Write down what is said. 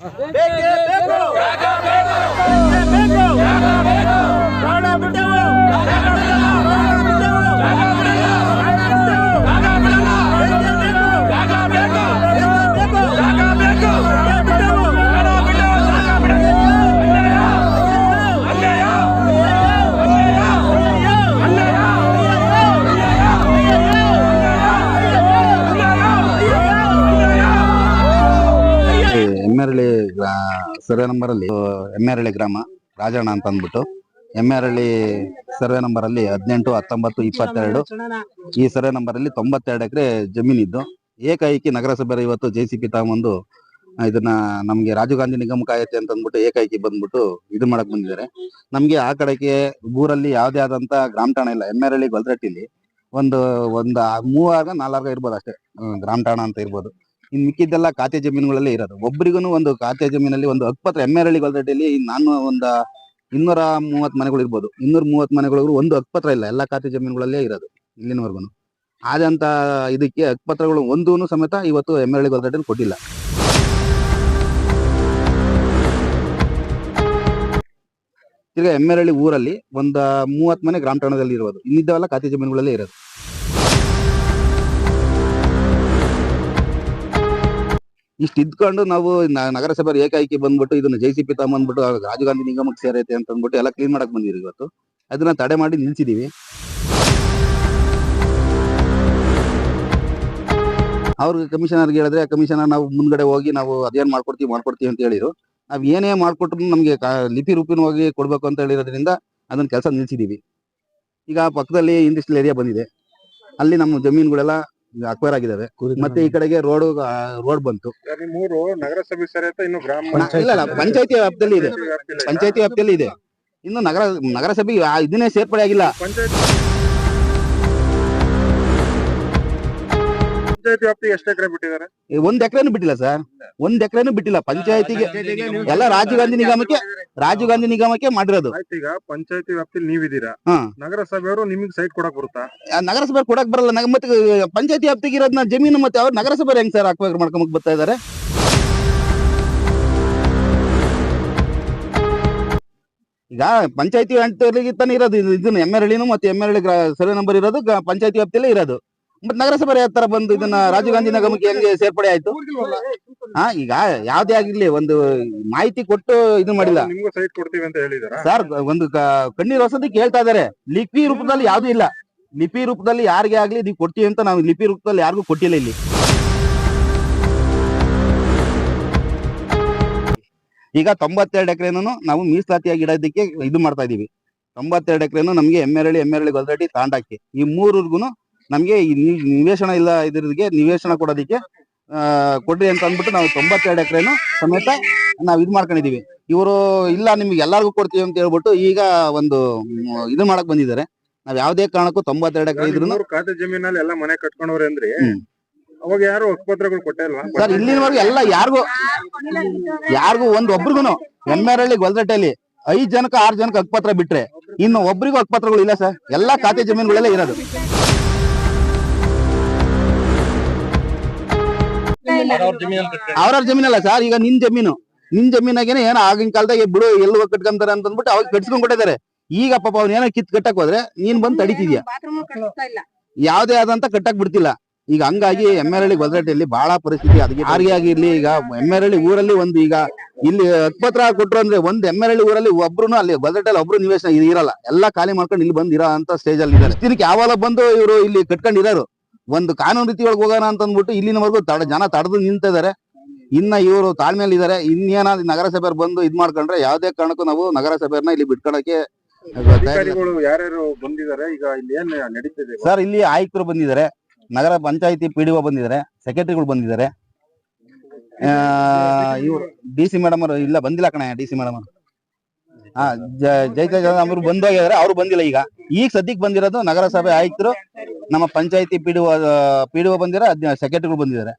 ಎಮ್ಮೆರಳಿ survey number ಅಲ್ಲಿ ಎಮ್ಮೆರಳಿ ಗ್ರಾಮ, ರಾಜಣ್ಣ ಅಂತ ಅಂದ್ಬಿಟ್ಟು ಎಮ್ಮೆರಳಿ ಸರ್ವೆ ನಂಬರ್ ಅಲ್ಲಿ ಹದಿನೆಂಟು, ಹತ್ತೊಂಬತ್ತು, ಇಪ್ಪತ್ತೆರಡು, ಈ ಸರ್ವೆ ನಂಬರ್ ಅಲ್ಲಿ ತೊಂಬತ್ತೆರಡು ಎಕರೆ ಜಮೀನಿದ್ದು. ಏಕಾಏಕಿ ನಗರಸಭೆ ಇವತ್ತು ಜೆ ಸಿ ಪಿ ತಗೊಂಬಂದು ಇದನ್ನ ನಮ್ಗೆ ರಾಜೀವ್ ಗಾಂಧಿ ನಿಗಮ ಆಯತ್ತೆ ಅಂತ ಅಂದ್ಬಿಟ್ಟು ಏಕಾಏಕಿ ಬಂದ್ಬಿಟ್ಟು ಇದು ಮಾಡಕ್ ಬಂದಿದ್ದಾರೆ. ನಮ್ಗೆ ಆ ಕಡೆಗೆ ಊರಲ್ಲಿ ಯಾವ್ದೇ ಆದಂತ ಗ್ರಾಮ ಠಾಣ ಇಲ್ಲ ಎಮ್ಮೆರಳಿ ಗೊಲ್ರಟ್ಟಿಲಿ ಒಂದು ಒಂದು ಮೂವಾಗ ನಾಲ್ಕಾಗ ಇರ್ಬೋದು ಅಷ್ಟೇ ಗ್ರಾಮ ಠಾಣ ಅಂತ ಇರ್ಬೋದು. ಇನ್ ಮಿಕ್ಕಿದ್ದೆಲ್ಲ ಖಾತೆ ಜಮೀನುಗಳಲ್ಲಿ ಇರೋದು. ಒಬ್ಬರಿಗೂ ಒಂದು ಖಾತೆ ಜಮೀನಲ್ಲಿ ಒಂದು ಹಕ್ಪತ್ರ ಎಮ್ಮೆರಳಿ ಗೊಲ್ರಟ್ಟಿಲಿ ನಾನು ಒಂದ ಇನ್ನೂರ ಮೂವತ್ತು ಮನೆಗಳು ಇರ್ಬೋದು. ಇನ್ನೂರ ಮೂವತ್ತು ಮನೆಗಳಿಗೂ ಒಂದು ಹಕ್ಪತ್ರ ಇಲ್ಲ, ಎಲ್ಲ ಖಾತೆ ಜಮೀನುಗಳಲ್ಲೇ ಇರೋದು ಇಲ್ಲಿನವರೆಗೂ ಆದಂತ ಇದಕ್ಕೆ ಹಕ್ಪತ್ರಗಳು ಒಂದೂ ಸಮೇತ ಇವತ್ತು ಎಮ್ಮೆರಳಿ ಗೊಲ್ರಟ್ಟಿಲಿ ಕೊಟ್ಟಿಲ್ಲ. ತಿರ್ಗಾ ಎಮ್ಮೆರಳಿ ಊರಲ್ಲಿ ಒಂದ ಮೂವತ್ತು ಮನೆ ಗ್ರಾಮ ಠಾಣದಲ್ಲಿ ಇರೋದು. ಇನ್ನಿದ್ದವೆಲ್ಲ ಖಾತೆ ಜಮೀನುಗಳಲ್ಲೇ ಇರೋದು. ಇಷ್ಟ ಇದ್ಕೊಂಡು ನಾವು ನಗರಸಭೆ ಏಕಾಏಕಿ ಬಂದ್ಬಿಟ್ಟು ಇದನ್ನ ಜೆ ಸಿ ಪಿ ತಗೊಂಡ್ಬಿಟ್ಟು ರಾಜೀವ್ ಗಾಂಧಿ ನಿಗಮಕ್ಕೆ ಸೇರೈತೆ ಅಂತ ಅಂದ್ಬಿಟ್ಟು ಎಲ್ಲ ಕ್ಲೀನ್ ಮಾಡಕ್ ಬಂದಿರಿ ಇವತ್ತು. ಅದನ್ನ ತಡೆ ಮಾಡಿ ನಿಲ್ಸಿದೀವಿ. ಅವ್ರಿಗೆ ಕಮಿಷನರ್ಗೆ ಹೇಳಿದ್ರೆ, ಕಮಿಷನರ್ ನಾವು ಮುಂದ್ಗಡೆ ಹೋಗಿ ನಾವು ಅದೇನ್ ಮಾಡ್ಕೊಡ್ತೀವಿ ಮಾಡ್ಕೊಡ್ತೀವಿ ಅಂತ ಹೇಳಿದ್ರು ನಾವ್ ಏನೇ ಮಾಡ್ಕೊಟ್ರು ನಮ್ಗೆ ಲಿಪಿ ಲಿಪಿ ಹೋಗಿ ಕೊಡ್ಬೇಕು ಅಂತ ಹೇಳಿರೋದ್ರಿಂದ ಅದನ್ನ ಕೆಲಸ ನಿಲ್ಸಿದೀವಿ. ಈಗ ಪಕ್ಕದಲ್ಲಿ ಇಂಡಸ್ಟ್ರಿಯಲ್ ಏರಿಯಾ ಬಂದಿದೆ. ಅಲ್ಲಿ ನಮ್ಮ ಜಮೀನುಗಳೆಲ್ಲ ಅಕ್ವೈರ್ ಆಗಿದಾವೆ. ಮತ್ತೆ ಈ ಕಡೆಗೆ ರೋಡ್ ರೋಡ್ ಬಂತು. ಮೂರು ನಗರಸಭೆ ಸರಿಯತ್ತ ಇನ್ನು ಗ್ರಾಮ ಇಲ್ಲ ಇಲ್ಲ ಪಂಚಾಯತಿ ವ್ಯಾಪ್ತಿಯಲ್ಲಿ ಇದೆ. ಪಂಚಾಯತಿ ವ್ಯಾಪ್ತಿಯಲ್ಲಿ ಇದೆ. ಇನ್ನು ನಗರ ನಗರಸಭೆ ಇದನ್ನೇ ಸೇರ್ಪಡೆ ಆಗಿಲ್ಲ ಪಂಚಾಯತ್ ಪಂಚಾಯತ್ ವ್ಯಾಪ್ತಿ ಎಷ್ಟು ಎಕರೆ ಬಿಟ್ಟಿದ್ದಾರೆ? ಒಂದ್ ಎಕರೆನು ಬಿಟ್ಟಿಲ್ಲ ಸರ್ ಒಂದ್ ಎಕರೆನು ಬಿಟ್ಟಿಲ್ಲ. ಪಂಚಾಯತಿಗೆ ಎಲ್ಲ ರಾಜೀವ್ ಗಾಂಧಿ ನಿಗಮಕ್ಕೆ ರಾಜೀವ್ ಗಾಂಧಿ ನಿಗಮಕ್ಕೆ ಮಾಡಿರೋದು. ಆಯ್ತು ಈಗ ಪಂಚಾಯತಿ ವ್ಯಾಪ್ತಿ ನೀವಿದ್ದೀರಾ? ಹಾ. ನಗರಸಭೆಯವರು ನಿಮಗೆ ಸೈಟ್ ಕೊಡಕ್ ಬರುತ್ತಾ? ಆ ನಗರಸಭೆ ಕೊಡಕ್ ಬರಲ್ಲ. ನಗ ಮತ್ತೆ ಪಂಚಾಯತಿ ವ್ಯಾಪ್ತಿಗೆ ಇರೋದ್ನ ಜಮೀನು ಮತ್ತೆ ಅವ್ರು ನಗರಸಭೆ ಹೆಂಗ್ ಸರ್ ಅಕ್ವೈರ್ ಮಾಡ್ಕೊಂಬಕ್ ಬರ್ತಾ ಇದಾರೆ? ಈಗ ಪಂಚಾಯತಿ ವ್ಯಾಪ್ತಿಯಲ್ಲಿ ತಾನೇ ಇರೋದು. ಇದು- ಇದನ್ನ ಎಮ್ಮೆರಳಿನು ಮತ್ತೆ ಎಮ್ಮೆರಳಿ ಸರ್ವೆ ನಂಬರ್ ಇರೋದು. ಗ- ಪಂಚಾಯತಿ ವ್ಯಾಪ್ತಿಯಲ್ಲೇ ಇರೋದು. ಮತ್ತೆ ನಗರಸಭೆ ಹತ್ತಿರ ಬಂದು ಇದನ್ನ ರಾಜೀವ್ ಗಾಂಧಿ ನಿಗಮಕ್ಕೆ ಹೆಂಗೆ ಸೇರ್ಪಡೆ ಆಯ್ತು? ಹಾ ಈಗ ಯಾವ್ದೇ ಆಗಿರ್ಲಿ ಒಂದು ಮಾಹಿತಿ ಕೊಟ್ಟು ಇದು ಮಾಡಿಲ್ಲ. ನಿಮ್ಗೂ ಸೈಟ್ ಕೊಡ್ತೀವಿ ಅಂತ ಹೇಳಿದಾರ? ಸರ್ ಒಂದು ಕಣ್ಣೀರ್ ಹೊಸದಿ ಕೇಳ್ತಾ ಇದಾರೆ. ಲಿಪಿ ರೂಪದಲ್ಲಿ ಯಾವ್ದು ಇಲ್ಲ. ಲಿಪಿ ರೂಪದಲ್ಲಿ ಯಾರಿಗೆ ಆಗ್ಲಿ ನೀವು ಕೊಡ್ತೀವಿ ಅಂತ ನಾವು ಲಿಪಿ ರೂಪದಲ್ಲಿ ಯಾರಿಗೂ ಕೊಟ್ಟಿಲ್ಲ ಇಲ್ಲಿ. ಈಗ ತೊಂಬತ್ತೆರಡು ಎಕರೆನೂ ನಾವು ಮೀಸಲಾತಿಯಾಗಿ ಇಡೋದಕ್ಕೆ ಇದು ಮಾಡ್ತಾ ಇದೀವಿ. ತೊಂಬತ್ತೆರಡು ಎಕರೆನೂ ನಮಗೆ ಎಮ್ಮೆರಳಿ ಎಮ್ಮೆರಳಿ ಗೊಲ್ರಟ್ಟಿ ತಾಂಡಾಕಿ. ಈ ಮೂರಿಗೂ ನಮ್ಗೆ ಈ ನಿ- ನಿವೇಶನ ಇಲ್ಲ ಇದ್ರಿಗೆ ನಿವೇಶನ ಕೊಡೋದಿಕ್ಕೆ ಆ, ಕೊಡ್ರಿ ಅಂತ ಅಂದ್ಬಿಟ್ಟು ನಾವು ತೊಂಬತ್ತೆರಡು ಎಕರೆನು ಸಮೇತ ನಾವ್ ಇದು ಮಾಡ್ಕೊಂಡಿದೀವಿ. ಇವರು ಇಲ್ಲ ನಿಮ್ಗೆ ಎಲ್ಲಾರ್ಗೂ ಕೊಡ್ತೀವಿ ಅಂತ ಹೇಳ್ಬಿಟ್ಟು ಈಗ ಒಂದು ಮ್, ಇದು ಮಾಡಕ್ ಬಂದಿದ್ದಾರೆ. ನಾವ್ ಯಾವ್ದೇ ಕಾರಣಕ್ಕೂ ತೊಂಬತ್ತೆರಡು ಎಕರೆ ಇದ್ರು ಮೂರು ಖಾತೆ ಜಮೀನಲ್ಲಿ ಎಲ್ಲ ಮನೆ ಕಟ್ಕೊಂಡವ್ರೆ ಅಂದ್ರಿ ಹ್ಮ್. ಅವಾಗ ಯಾರು ಹಕ್ಕುಪತ್ರಗಳು ಕೊಟ್ಟಲ್ವಾ ಸರ್ ಇಲ್ಲಿನವರೆಗೂ ಎಲ್ಲ ಯಾರಿಗೂ ಯಾರಿಗೂ ಒಂದ್ ಒಬ್ರಿಗೂ ಎಮ್ಮೆರಳ್ಳಿ ಗೊಲ್ದಟ್ಟೆಯಲ್ಲಿ ಐದ್ ಜನಕ್ಕೆ ಆರ್ ಜನಕ್ಕೆ ಹಕ್ಪತ್ರ ಬಿಟ್ರೆ ಇನ್ನು ಒಬ್ರಿಗೂ ಹಕ್ಪತ್ರಗಳು ಇಲ್ಲ ಸರ್. ಎಲ್ಲಾ ಖಾತೆ ಜಮೀನುಗಳೆಲ್ಲ ಇರೋದು. ಅವ್ರವ್ರ ಜಮೀನಲ್ಲ ಸರ್ ಈಗ ನಿನ್ ಜಮೀನು. ನಿನ್ ಜಮೀನಾಗೇನೆ ಏನೋ ಆಗಿನ ಕಾಲದಾಗ ಬಿಡು ಎಲ್ಲಿ ಹೋಗಿ ಕಟ್ಕೊಂತಾರೆ ಅಂತ ಅಂದ್ಬಿಟ್ಟು ಅವಾಗ ಕಟ್ಸ್ಕೊಂಡ್ ಕೊಟ್ಟಿದ್ದಾರೆ. ಈಗ ಪಾಪ ಅವ್ನ ಏನೋ ಕಿತ್ ಕಟ್ಟಕ್ ಹೋದ್ರೆ ನೀನ್ ಬಂದ್ ತಡಿತಿದ್ಯಾ? ಯಾವ್ದೇ ಆದಂತ ಕಟ್ಟಕ್ ಬಿಡ್ತಿಲ್ಲ. ಈಗ ಹಂಗಾಗಿ ಎಮ್ಮೆರಳ್ಳಿ ಬದ್ರಟ್ಟಿಯಲ್ಲಿ ಬಹಳ ಪರಿಸ್ಥಿತಿ ಅದಕ್ಕೆ ಯಾರಿಗೆ ಆಗಿರ್ಲಿ ಈಗ ಎಮ್ಮೆರಳ್ಳಿ ಊರಲ್ಲಿ ಒಂದು ಈಗ ಇಲ್ಲಿ ಹತ್ಪತ್ರ ಕೊಟ್ರು ಅಂದ್ರೆ ಒಂದ್ ಎಮ್ಮೆರಳ್ಳಿ ಊರಲ್ಲಿ ಒಬ್ರು ಅಲ್ಲಿ ಬದ್ರಟ್ಟಲ್ಲಿ ಒಬ್ರು ನಿವೇಶನ ಇರಲ್ಲ. ಎಲ್ಲಾ ಖಾಲಿ ಮಾಡ್ಕೊಂಡು ಇಲ್ಲಿ ಬಂದ್ ಇರೋ ಅಂತ ಸ್ಟೇಜ್ ಅಲ್ಲಿ ಇದ್ದಾರೆ. ದಿನಕ್ಕೆ ಯಾವಾಗ ಬಂದು ಇವರು ಇಲ್ಲಿ ಕಟ್ಕೊಂಡ್ ಇರೋರು ಒಂದು ಕಾನೂನು ರೀತಿ ಒಳಗೆ ಹೋಗೋಣ ಅಂತ ಅಂದ್ಬಿಟ್ಟು ಇಲ್ಲಿನವರೆಗೂ ತಡ ಜನ ತಡೆದು ನಿಂತಿದ್ದಾರೆ ಇನ್ನ ಇವರು ತಾಳ್ಮೇಲೆ ಇದಾರೆ. ಇನ್ನೇನಾದ್ರು ನಗರಸಭೆಯವ್ರು ಬಂದು ಇದ್ ಮಾಡ್ಕೊಂಡ್ರೆ ಯಾವ್ದೇ ಕಾರಣಕ್ಕೂ ನಾವು ನಗರಸಭೆಯವ್ರನ್ನ ಇಲ್ಲಿ ಬಿಟ್ಕೊಳಕ್ಕೆ ಅಧಿಕಾರಿಗಳು ಯಾರ್ಯಾರು ಬಂದಿದ್ದಾರೆ? ಈಗ ಇಲ್ಲಿ ಏನ್ ನಡೀತಿದೆ? ಸರ್ ಇಲ್ಲಿ ಆಯುಕ್ತರು ಬಂದಿದ್ದಾರೆ. ನಗರ ಪಂಚಾಯತಿ ಪಿ ಡಿ ಬಂದಿದ್ದಾರೆ. ಸೆಕ್ರೆಟರಿಗಳು ಬಂದಿದ್ದಾರೆ. ಇವರು ಡಿ ಸಿ ಮೇಡಮ್ ಅವರು ಇಲ್ಲ ಬಂದಿಲ್ಲ ಕಣ ಡಿ ಸಿ ಮೇಡಮ್ ಹಾ ಜೈತ ಅವರು ಬಂದೋಗಿದ್ದಾರೆ ಅವ್ರು ಬಂದಿಲ್ಲ ಈಗ. ಈಗ ಸದ್ಯಕ್ಕೆ ಬಂದಿರೋದು ನಗರಸಭೆ ಆಯುಕ್ತರು ನಮ್ಮ panchayat P D P D ಬಂದಿರ ಸೆಕ್ರೆಟರಿಗಳು ಬಂದಿದ್ದಾರೆ.